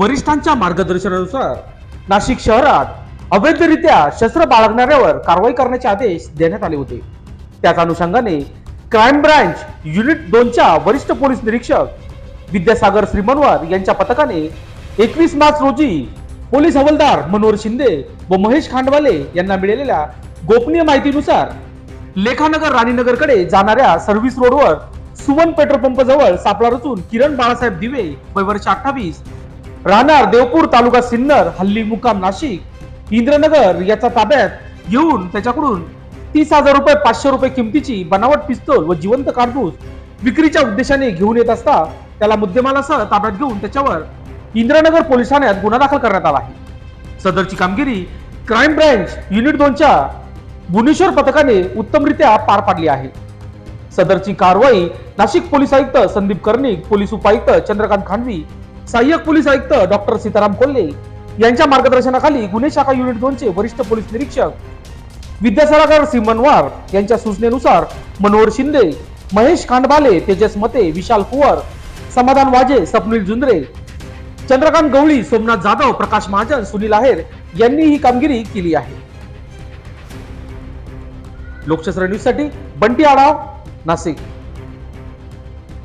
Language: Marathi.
वरिष्ठांच्या मार्गदर्शनानुसार नाशिक शहरात अवैधरित्या शस्त्र बाळगणाऱ्यावर कारवाई करण्याचे आदेश देण्यात आले होते. त्याच अनुषंगाने क्राईम ब्रांच युनिट दोनच्या वरिष्ठ पोलीस निरीक्षक विद्यासागर श्रीमनवार यांच्या पथकाने एकवीस मार्च रोजी पोलीस हवालदार मनोहर शिंदे व महेश खांडवाले यांना मिळालेल्या गोपनीय माहितीनुसार लेखानगर राणीनगरकडे जाणाऱ्या सर्व्हिस रोडवर सुवन पेट्रोल पंप जवळ सापळा रचून किरण बाळासाहेब दिवे वय वर्ष अठ्ठावीस राहणार देवपूर तालुका सिन्नर हल्ली मुक्काम नाशिक. इंद्रनगर याचा ताब्यात घेऊन त्याच्याकडून तीस हजार रुपये पाचशे रुपये किमतीची बनावट पिस्तोल व जिवंत कारतूस विक्रीच्या उद्देशाने घेऊन येत असता त्याला मुद्देमालासह ताब्यात घेऊन त्याच्यावर इंद्रनगर पोलीस ठाण्यात गुन्हा दाखल करण्यात आला आहे. सदरची कामगिरी क्राईम ब्रँच युनिट दोनच्या भुवनेश्वर पथकाने उत्तमरित्या पार पाडली आहे. सदरची कारवाई नाशिक पोलीस आयुक्त संदीप कर्णिक पोलीस उपायुक्त चंद्रकांत खानवी सहाय्यक पोलीस आयुक्त डॉक्टर सीताराम कोल्हे यांच्या मार्गदर्शनाखाली गुन्हे शाखा युनिट दोनचे वरिष्ठ पोलीस निरीक्षक विद्यासागर सिमनवार यांच्या सूचनेनुसार मनोहर शिंदे महेश खांडबाले तेजस मते विशाल कुवर समाधान वाजे स्वप्नील जुंद्रे चंद्रकांत गवळी सोमनाथ जाधव प्रकाश महाजन सुनील आहेर यांनी ही कामगिरी केली आहे. लोकशास्त्र न्यूजसाठी बंटी आढाव नाशिक.